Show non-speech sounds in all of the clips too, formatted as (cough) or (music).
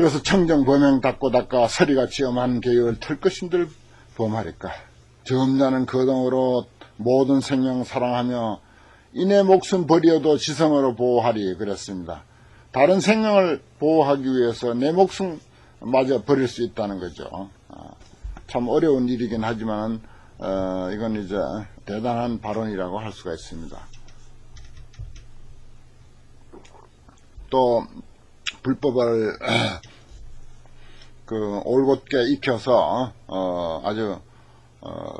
그래서 청정 범행 닦고 닦아 서리같이 엄한 계획을 털 것인들 범하리까. 점자는 거동으로 모든 생명 사랑하며 인의 목숨 버리어도 지성으로 보호하리 그랬습니다. 다른 생명을 보호하기 위해서 내 목숨 마저 버릴 수 있다는 거죠. 아, 참 어려운 일이긴 하지만 어, 이건 이제 대단한 발언이라고 할 수가 있습니다. 또 불법을 (clears throat) 그 올곧게 익혀서 어, 아주 어,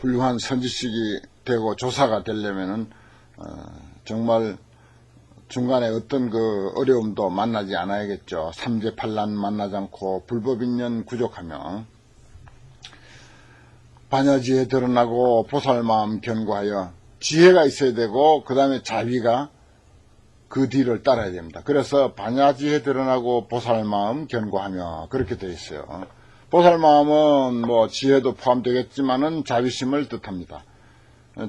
훌륭한 선지식이 되고 조사가 되려면은 어, 정말 중간에 어떤 그 어려움도 만나지 않아야겠죠. 삼재팔란 만나지 않고 불법인연 구족하며 반야지혜 드러나고 보살마음 견고하여 지혜가 있어야 되고 그 다음에 자비가 그 뒤를 따라야 됩니다. 그래서 반야지혜 드러나고 보살마음 견고하며 그렇게 되어 있어요. 보살마음은 뭐 지혜도 포함되겠지만은 자비심을 뜻합니다.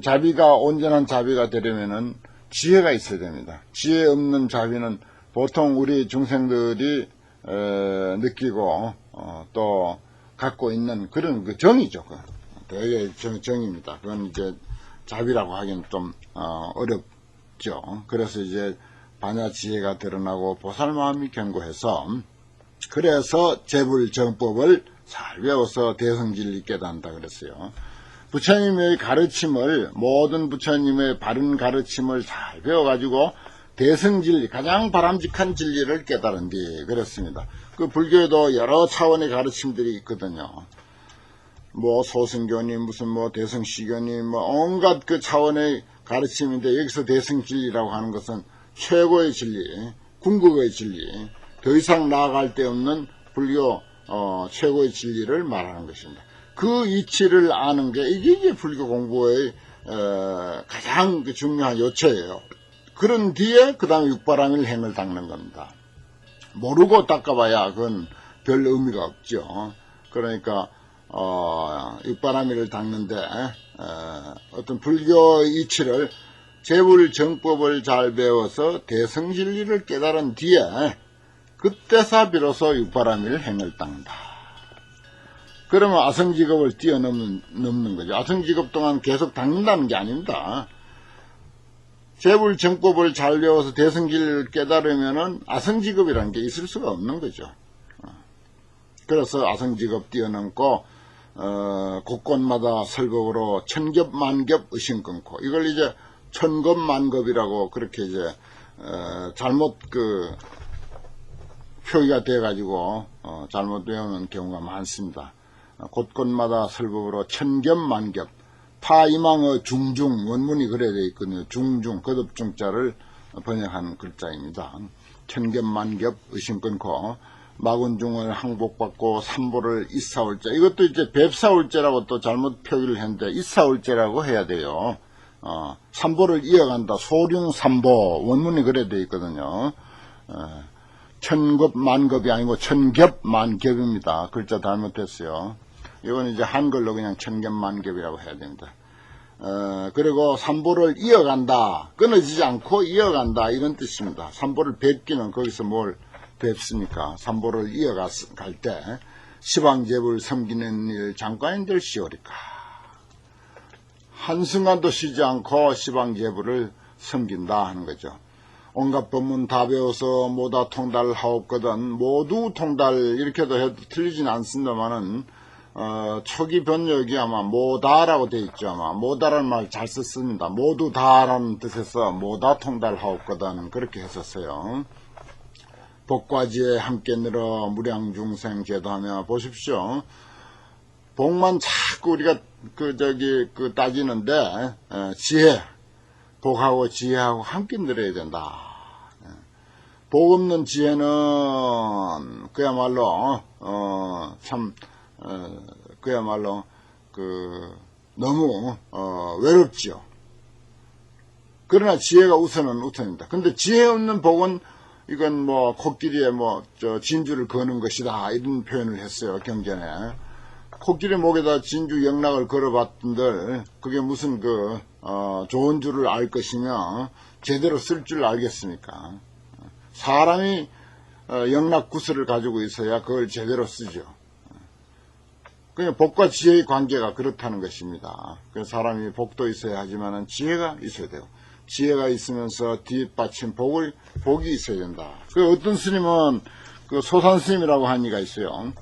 자비가 온전한 자비가 되려면은 지혜가 있어야 됩니다. 지혜 없는 자비는 보통 우리 중생들이 에, 느끼고 어, 또 갖고 있는 그런 그 정이죠. 그. 되게 정, 정입니다. 그건 이제 자비라고 하기는 좀 어, 어렵죠. 그래서 이제 반야 지혜가 드러나고 보살 마음이 견고해서 그래서 재불정법을 잘 배워서 대성진리 깨닫는다 그랬어요. 부처님의 가르침을 모든 부처님의 바른 가르침을 잘 배워가지고 대승진리 가장 바람직한 진리를 깨달은 뒤 그렇습니다. 그 불교에도 여러 차원의 가르침들이 있거든요. 뭐 소승교님 무슨 뭐 대승시교님 뭐 온갖 그 차원의 가르침인데 여기서 대승진리라고 하는 것은 최고의 진리, 궁극의 진리, 더 이상 나아갈 데 없는 불교 어, 최고의 진리를 말하는 것입니다. 그 이치를 아는 게 이게, 이게 불교 공부의 어, 가장 그 중요한 요체예요. 그런 뒤에 그 다음에 육바람일 행을 닦는 겁니다. 모르고 닦아봐야 그건 별 의미가 없죠. 그러니까 어, 육바람일을 닦는데 어, 어떤 불교 이치를 재불 정법을 잘 배워서 대성진리를 깨달은 뒤에 그때서 비로소 육바람일 행을 닦는다. 그러면 아성직업을 뛰어넘는 넘는 거죠. 아성직업 동안 계속 닦는다는 게 아닙니다. 재불 정법을 잘 배워서 대성진리를 깨달으면은 아성직업이라는 게 있을 수가 없는 거죠. 그래서 아성직업 뛰어넘고 어, 곳곳마다 설법으로 천겹 만겹 의심 끊고 이걸 이제 천겁 만겁이라고 그렇게 이제 어, 잘못 그 표기가 돼 가지고 어, 잘못 외우는 경우가 많습니다. 어, 곳곳마다 설법으로 천겹 만겹 파이망의 중중 원문이 그래 돼 있거든요. 중중 거듭중자를 번역한 글자입니다. 천겹 만겹 의심 끊고 마군중을 항복받고 삼보를 이사올자 이것도 이제 뵙사올자라고 또 잘못 표기를 했는데 이사올자라고 해야 돼요. 어, 삼보를 이어간다. 소룡 삼보 원문이 그래 돼 있거든요. 어, 천급 만급이 아니고 천겹 만겹입니다. 글자 잘못했어요. 이건 이제 한글로 그냥 천겹 만겹이라고 해야 됩니다. 어, 그리고 삼보를 이어간다. 끊어지지 않고 이어간다. 이런 뜻입니다. 삼보를 뵙기는 거기서 뭘 뵙습니까? 삼보를 이어갈 때 시방제불 섬기는 일 장관인들 시오리까. 한순간도 쉬지 않고 시방제불을 섬긴다 하는 거죠. 온갖 법문 다 배워서 모다 통달하옵거든 모두 통달 이렇게도 해도 틀리진 않습니다만은 어, 초기 번역이 아마 모다라고 되어 있죠 아마. 모다라는 말 잘 썼습니다. 모두 다라는 뜻에서 모다 통달하옵거든 그렇게 했었어요. 복과지에 함께 늘어 무량중생 제도하며 보십시오 복만 자꾸 우리가 그 저기 그 따지는데 에, 지혜 복하고 지혜하고 함께 늘어야 된다. 복 없는 지혜는 그야말로 어, 참 어, 그야말로 그 너무 어, 외롭지요. 그러나 지혜가 우선은 우선입니다. 근데 지혜 없는 복은 이건 뭐 코끼리에 뭐 저 진주를 거는 것이다 이런 표현을 했어요 경전에. 코끼리 목에다 진주 영락을 걸어봤던들 그게 무슨 그 어, 좋은 줄을 알 것이며 제대로 쓸 줄 알겠습니까? 사람이 어, 영락 구슬을 가지고 있어야 그걸 제대로 쓰죠. 그냥 복과 지혜의 관계가 그렇다는 것입니다. 그 사람이 복도 있어야 하지만 지혜가 있어야 돼요. 지혜가 있으면서 뒷받침 복을 복이 있어야 된다. 그 어떤 스님은 그 소산 스님이라고 한 이가 있어요.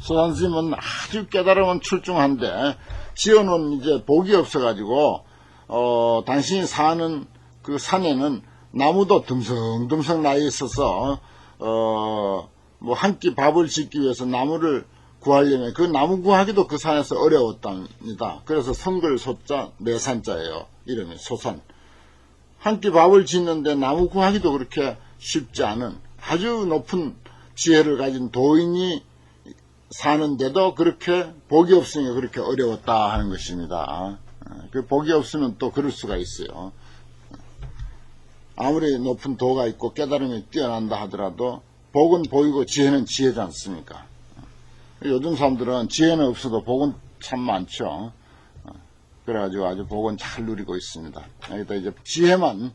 소산 스님은 아주 깨달음은 출중한데 지어놓은 이제 복이 없어가지고 어 당신이 사는 그 산에는 나무도 듬성듬성 나 있어서 어 뭐 한 끼 밥을 짓기 위해서 나무를 구하려면 그 나무 구하기도 그 산에서 어려웠답니다. 그래서 성글 소자 내산자예요. 이름이 소산. 한 끼 밥을 짓는데 나무 구하기도 그렇게 쉽지 않은 아주 높은 지혜를 가진 도인이 사는데도 그렇게 복이 없으니까 그렇게 어려웠다 하는 것입니다. 그 복이 없으면 또 그럴 수가 있어요. 아무리 높은 도가 있고 깨달음이 뛰어난다 하더라도 복은 보이고 지혜는 지혜지 않습니까? 요즘 사람들은 지혜는 없어도 복은 참 많죠. 그래가지고 아주 복은 잘 누리고 있습니다. 여기다 이제 지혜만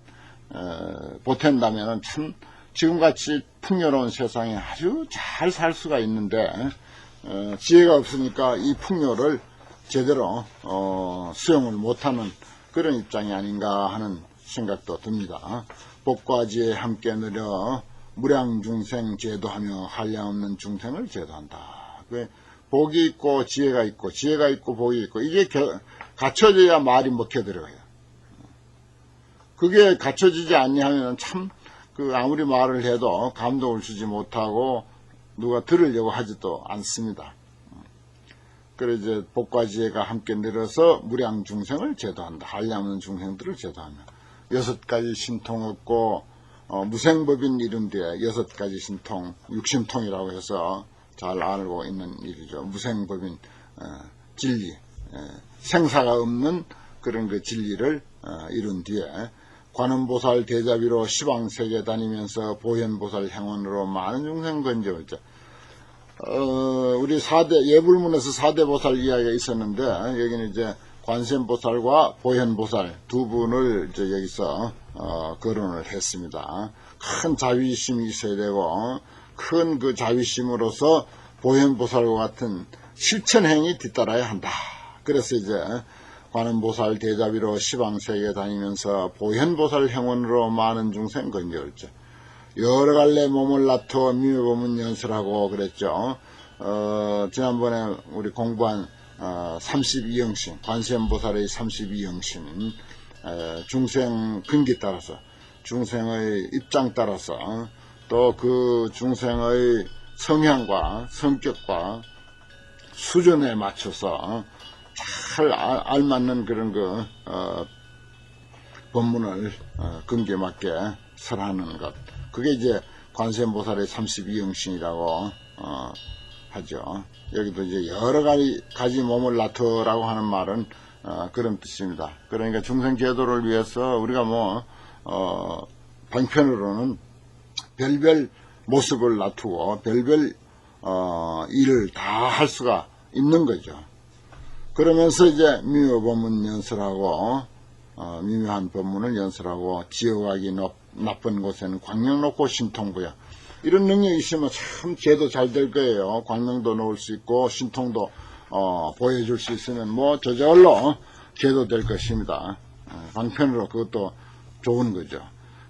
보탠다면 참 지금같이 풍요로운 세상에 아주 잘 살 수가 있는데 어, 지혜가 없으니까 이 풍요를 제대로 어, 수용을 못하는 그런 입장이 아닌가 하는 생각도 듭니다. 복과 지혜 함께 누려 무량중생 제도하며 한량없는 중생을 제도한다. 그 복이 있고 지혜가 있고 지혜가 있고 복이 있고 이게 겨, 갖춰져야 말이 먹혀들어가요. 그게 갖춰지지 않냐면 참 그 아무리 말을 해도 감동을 주지 못하고 누가 들으려고 하지도 않습니다. 그래 이제 복과 지혜가 함께 내려서 무량 중생을 제도한다. 한량없는 중생들을 제도하며 여섯 가지 신통 없고 어, 무생법인 이름 뒤에 여섯 가지 신통, 육신통이라고 해서 잘 알고 있는 일이죠. 무생법인 어, 진리, 에, 생사가 없는 그런 그 진리를 어, 이룬 뒤에 관음보살 대자비로 시방세계 다니면서 보현보살 행원으로 많은 중생 건져오죠. 어, 우리 사대 예불문에서 사대 보살 이야기가 있었는데 여기는 이제 관세음보살과 보현보살 두 분을 이제 여기서 어, 거론을 했습니다. 큰 자비심이 있어야 되고 큰 그 자비심으로서 보현보살과 같은 실천행이 뒤따라야 한다. 그래서 이제 관음보살 대자비로 시방세계 다니면서 보현보살 행원으로 많은 중생 건져올죠. 여러 갈래 몸을 놔둬 미묘범은 연설하고 그랬죠. 어, 지난번에 우리 공부한 어, 32영신, 관세음보살의 32영신, 에, 중생 근기 따라서, 중생의 입장 따라서, 또그 중생의 성향과 성격과 수준에 맞춰서 잘 알, 알맞는 그런 그, 어, 법문을 어, 근기에 맞게 설하는 것. 그게 이제 관세음보살의 32영신이라고 어, 하죠. 여기도 이제 여러 가지, 가지 몸을 놔두라고 하는 말은 어, 그런 뜻입니다. 그러니까 중생 제도를 위해서 우리가 뭐 어, 방편으로는 별별 모습을 놔두고 별별 어, 일을 다 할 수가 있는 거죠. 그러면서 이제 미묘 법문 연설하고 어, 미묘한 법문을 연설하고 지어가기 나쁜 곳에는 광명 놓고 신통부야. 이런 능력이 있으면 참 제도 잘 될 거예요. 광명도 놓을 수 있고 신통도 어, 보여줄 수 있으면 뭐 저절로 제도 될 것입니다. 어, 방편으로 그것도 좋은 거죠.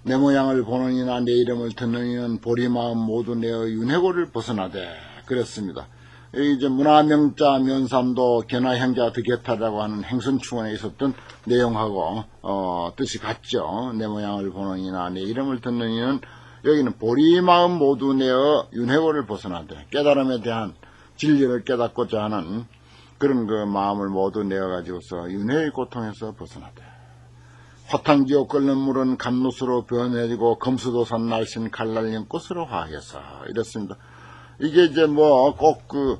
내 모양을 보는 이나 내 이름을 듣는 이는 보리 마음 모두 내어 윤회고를 벗어나되 그랬습니다. 이제 문화명자 면삼도 견화 형제가 득겠다라고 하는 행선충원에 있었던 내용하고 어, 뜻이 같죠. 내 모양을 보는 이나 내 이름을 듣는 이는 여기는 보리 마음 모두 내어 윤회고를 벗어나되 깨달음에 대한 진리를 깨닫고자 하는 그런 그 마음을 모두 내어 가지고서 윤회의 고통에서 벗어나되 화탕지옥 끓는 물은 감롯으로 변해지고 검수도산 날씬 갈날린 꽃으로 화해서 이랬습니다. 이게 이제 뭐 꼭 그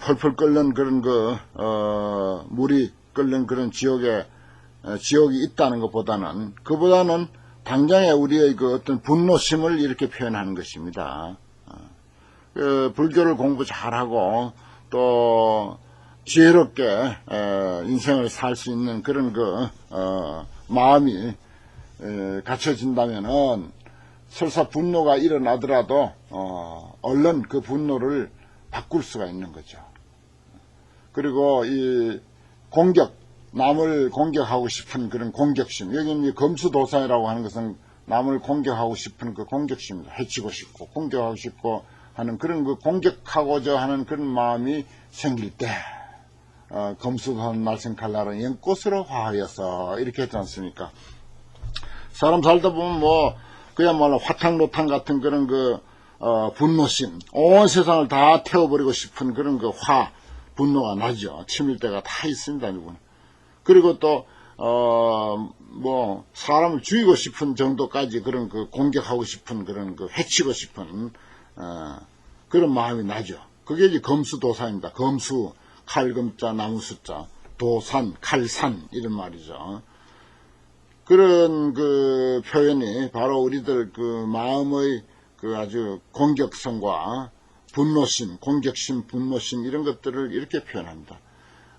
펄펄 끓는 그런 그 어, 물이 끓는 그런 지옥에 어, 지옥이 있다는 것보다는 그보다는 당장에 우리의 그 어떤 분노심을 이렇게 표현하는 것입니다. 어, 그 불교를 공부 잘하고 또 지혜롭게 에, 인생을 살 수 있는 그런 그 어, 마음이 에, 갖춰진다면은 설사 분노가 일어나더라도 어, 얼른 그 분노를 바꿀 수가 있는 거죠. 그리고 이 공격, 남을 공격하고 싶은 그런 공격심. 여기는 이 검수도사이라고 하는 것은 남을 공격하고 싶은 그 공격심입니다. 해치고 싶고, 공격하고 싶고 하는 그런 그 공격하고자 하는 그런 마음이 생길 때, 어, 검수도산 날생칼날은 연꽃으로 화하여서 이렇게 했지 않습니까? 사람 살다 보면 뭐, 그야말로 화탕노탕 같은 그런 그, 어, 분노심, 온 세상을 다 태워버리고 싶은 그런 그 화, 분노가 나죠. 치밀 때가 다 있습니다, 누구는. 그리고 또, 어, 뭐, 사람을 죽이고 싶은 정도까지 그런 그 공격하고 싶은 그런 그 해치고 싶은, 어, 그런 마음이 나죠. 그게 이제 검수도사입니다. 검수, 칼금자, 나무수자, 도산, 칼산, 이런 말이죠. 그런 그 표현이 바로 우리들 그 마음의 그 아주 공격성과 분노심, 공격심, 분노심 이런 것들을 이렇게 표현합니다.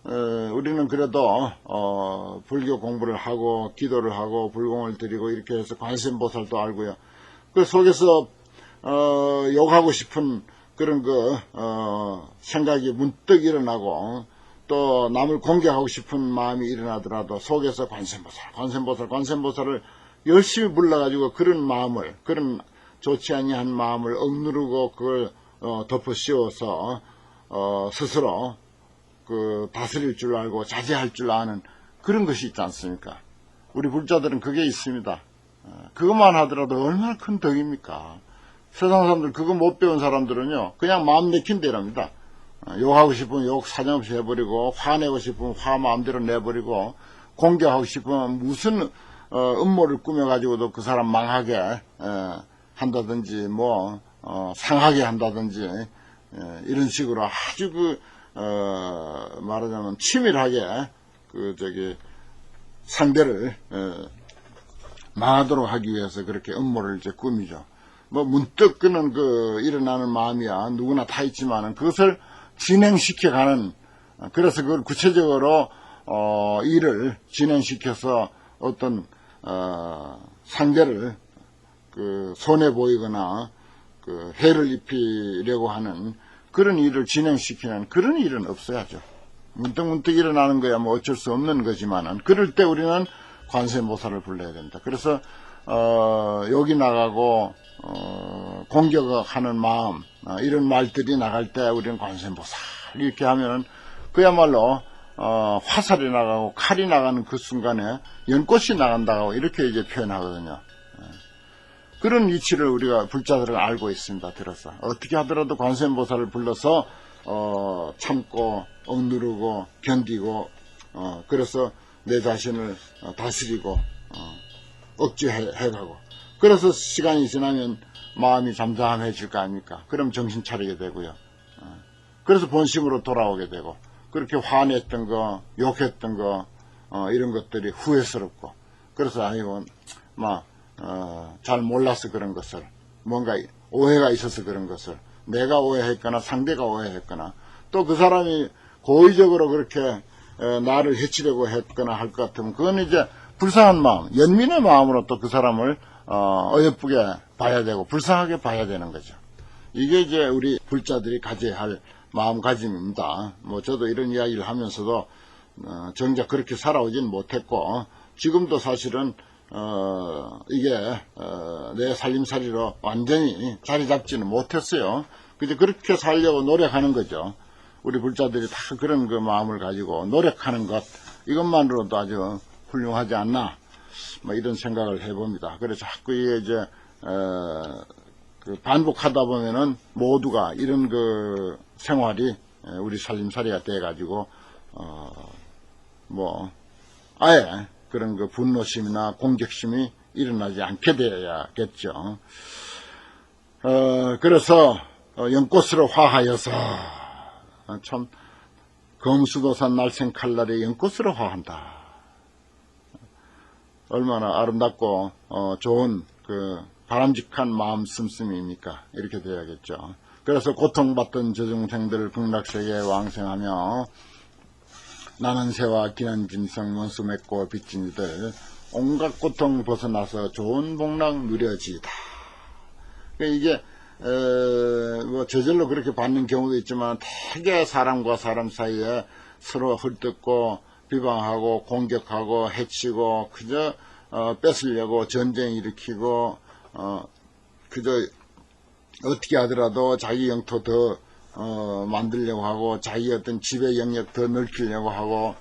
어, 우리는 그래도 어, 불교 공부를 하고 기도를 하고 불공을 드리고 이렇게 해서 관세음보살도 알고요. 그 속에서 어, 욕하고 싶은 그런 그 어, 생각이 문득 일어나고 또 남을 공격하고 싶은 마음이 일어나더라도 속에서 관세음보살, 관세음보살, 관세음보살을 열심히 불러가지고 그런 마음을 그런 좋지 아니한 마음을 억누르고 그걸 어, 덮어 씌워서 어, 스스로 그 다스릴 줄 알고 자제할 줄 아는 그런 것이 있지 않습니까? 우리 불자들은 그게 있습니다. 어, 그것만 하더라도 얼마나 큰 덕입니까? 세상 사람들 그거 못 배운 사람들은요 그냥 마음 내킨 대로입니다. 어, 욕하고 싶으면 욕 사정없이 해버리고 화내고 싶으면 화 마음대로 내버리고 공격하고 싶으면 무슨 어, 음모를 꾸며가지고도 그 사람 망하게 에, 한다든지 뭐 어, 상하게 한다든지 에, 이런 식으로 아주 그 어, 말하자면 치밀하게 그 저기 상대를 에, 망하도록 하기 위해서 그렇게 음모를 이제 꾸미죠. 뭐 문득 그는 그 일어나는 마음이야 누구나 다 있지만은 그것을 진행시켜가는 어, 그래서 그걸 구체적으로 어, 일을 진행시켜서 어떤 어, 상대를 그 손해 보이거나 그 해를 입히려고 하는 그런 일을 진행시키는 그런 일은 없어야죠. 문득 문득 일어나는 거야 뭐 어쩔 수 없는 거지만은 그럴 때 우리는 관세모사를 불러야 된다. 그래서 어, 여기 나가고 어, 공격하는 마음 어, 이런 말들이 나갈 때 우리는 관세모사 이렇게 하면은 그야말로 어, 화살이 나가고 칼이 나가는 그 순간에 연꽃이 나간다고 이렇게 이제 표현하거든요. 그런 위치를 우리가 불자들은 알고 있습니다. 들어서 어떻게 하더라도 관세음보살을 불러서 어, 참고 억누르고 견디고 어, 그래서 내 자신을 어, 다스리고 어, 억제해가고 그래서 시간이 지나면 마음이 잠잠해질 거 아닙니까? 그럼 정신 차리게 되고요. 어, 그래서 본심으로 돌아오게 되고 그렇게 화냈던 거, 욕했던 거 어, 이런 것들이 후회스럽고 그래서 아이고 막 어, 잘 몰라서 그런 것을 뭔가 오해가 있어서 그런 것을 내가 오해했거나 상대가 오해했거나 또 그 사람이 고의적으로 그렇게 에, 나를 해치려고 했거나 할 것 같으면 그건 이제 불쌍한 마음, 연민의 마음으로 또 그 사람을 어, 어여쁘게 봐야 되고 불쌍하게 봐야 되는 거죠. 이게 이제 우리 불자들이 가져야 할 마음가짐입니다. 뭐 저도 이런 이야기를 하면서도 어, 정작 그렇게 살아오진 못했고 지금도 사실은 어, 이게, 어, 내 살림살이로 완전히 자리 잡지는 못했어요. 그저 그렇게 살려고 노력하는 거죠. 우리 불자들이 다 그런 그 마음을 가지고 노력하는 것, 이것만으로도 아주 훌륭하지 않나, 뭐 이런 생각을 해봅니다. 그래서 자꾸 이제, 어, 그 반복하다 보면은 모두가 이런 그 생활이 우리 살림살이가 돼가지고, 어, 뭐, 아예 그런 그 분노심이나 공격심이 일어나지 않게 되어야겠죠. 어, 그래서 어, 연꽃으로 화하여서 어, 참 검수도산 날생 칼날에 연꽃으로 화한다. 얼마나 아름답고 어, 좋은 그 바람직한 마음 씀씀입니까? 이렇게 돼야겠죠. 그래서 고통받던 저중생들을 극락세계에 왕생하며 나는 새와 기는 진성 원수 맺고 빚진 이들 온갖 고통 벗어나서 좋은 복락 누려지다. 그러니까 이게 에, 뭐 저절로 그렇게 받는 경우도 있지만 되게 사람과 사람 사이에 서로 헐뜯고 비방하고 공격하고 해치고 그저 어, 뺏으려고 전쟁 일으키고 어, 그저 어떻게 하더라도 자기 영토 더 어, 만들려고 하고 자기 어떤 지배 영역 더 넓히려고 하고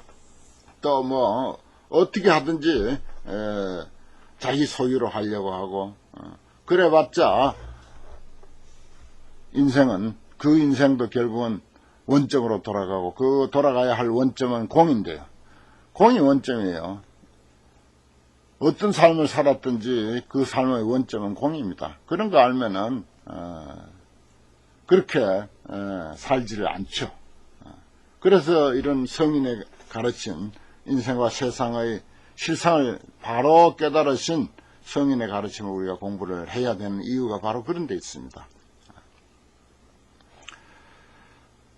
또 뭐 어떻게 하든지 에, 자기 소유로 하려고 하고 어, 그래봤자 인생은 그 인생도 결국은 원점으로 돌아가고 그 돌아가야 할 원점은 공인데요. 공이 원점이에요. 어떤 삶을 살았든지 그 삶의 원점은 공입니다. 그런 거 알면은 어, 그렇게 어, 살지를 않죠. 어, 그래서 이런 성인의 가르침, 인생과 세상의 실상을 바로 깨달으신 성인의 가르침을 우리가 공부를 해야 되는 이유가 바로 그런 데 있습니다.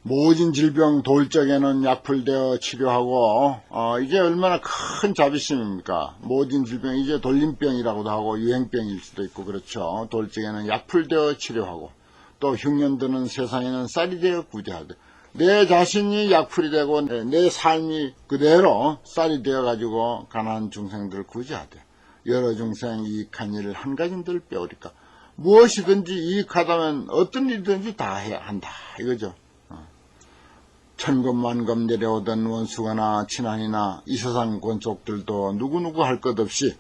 모진 질병 돌적에는 약풀 되어 치료하고 어, 이게 얼마나 큰 자비심입니까? 모진 질병 이제 돌림병이라고도 하고 유행병일 수도 있고 그렇죠. 돌적에는 약풀 되어 치료하고 또 흉년 드는 세상에는 쌀이 되어 구제하되 내 자신이 약풀이 되고 내, 내 삶이 그대로 쌀이 되어 가지고 가난한 중생들을 구제하되 여러 중생 이익한 일을 한 가진들 빼오리까 무엇이든지 이익하다면 어떤 일이든지 다 해야 한다 이거죠. 천금만금 내려오던 원수거나 친한이나 이 세상 권속들도 누구누구 할 것 없이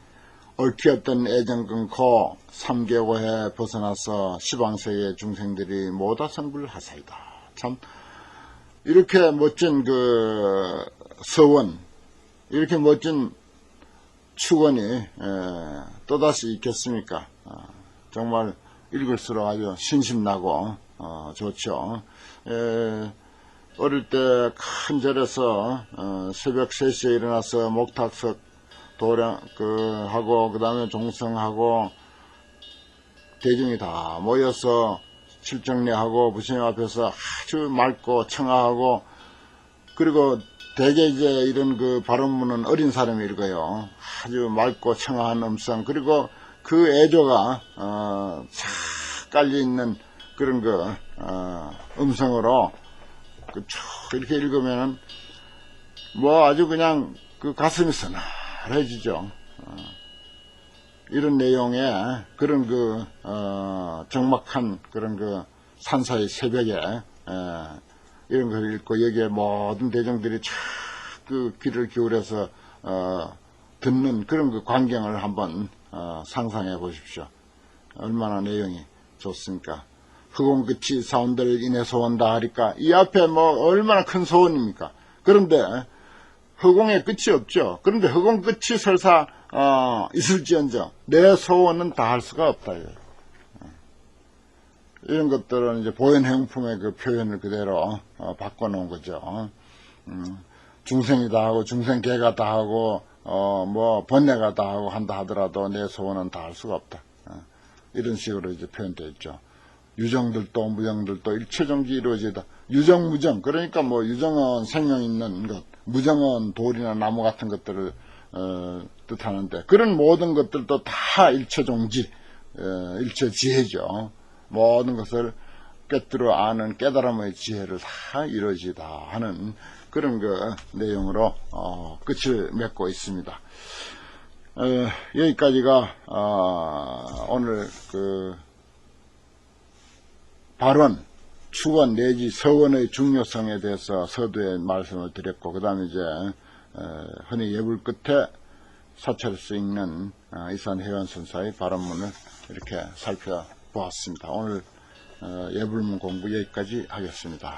얽히었던 애정 끊고 삼계고에 벗어나서 시방세계 중생들이 모다 성불 하사이다. 참 이렇게 멋진 그 서원 이렇게 멋진 축원이 에, 또다시 있겠습니까? 어, 정말 읽을수록 아주 신심나고 어, 좋죠. 에, 어릴 때 큰 절에서 어, 새벽 3시에 일어나서 목탁석 도량 그 하고 그 다음에 종성하고 대중이 다 모여서 칠정례하고 부처님 앞에서 아주 맑고 청아하고 그리고 대개 이제 이런 그 발언문은 어린 사람이 읽어요. 아주 맑고 청아한 음성 그리고 그 애조가 어, 싹 깔려 있는 그런 그 어, 음성으로 이렇게 읽으면은 뭐 아주 그냥 그 가슴이 서늘해지죠. 어, 이런 내용의 그런 그 어, 적막한 그런 그 산사의 새벽에 에, 이런 걸 읽고 여기에 모든 대중들이 촥그 귀를 기울여서 어, 듣는 그런 그 광경을 한번 어, 상상해 보십시오. 얼마나 내용이 좋습니까? 흑원 끝이 사원들 인해 소원다 하니까 이 앞에 뭐 얼마나 큰 소원입니까? 그런데 허공에 끝이 없죠. 그런데 허공 끝이 설사 어, 있을지언정 내 소원은 다 할 수가 없다. 이거. 이런 것들은 이제 보현 행품의 그 표현을 그대로 어, 바꿔놓은 거죠. 음, 중생이 다 하고 중생계가 다 하고 어, 뭐 번뇌가 다 하고 한다 하더라도 내 소원은 다 할 수가 없다. 어, 이런 식으로 이제 표현되어 있죠. 유정들도 무정들도 일체정지 이루어지다. 유정 무정 그러니까 뭐 유정은 생명 있는 것, 무정은 돌이나 나무 같은 것들을 어, 뜻하는데 그런 모든 것들도 다 일체종지, 어, 일체지혜죠. 모든 것을 깨뜨려 아는 깨달음의 지혜를 다 이루어지다 하는 그런 그 내용으로 어, 끝을 맺고 있습니다. 어, 여기까지가 어, 오늘 그 발언, 축원 내지 서원의 중요성에 대해서 서두에 말씀을 드렸고 그 다음에 이제 어, 흔히 예불 끝에 사찰 수 있는 어, 이산 회원 선사의 발언문을 이렇게 살펴보았습니다. 오늘 어, 예불문 공부 여기까지 하겠습니다.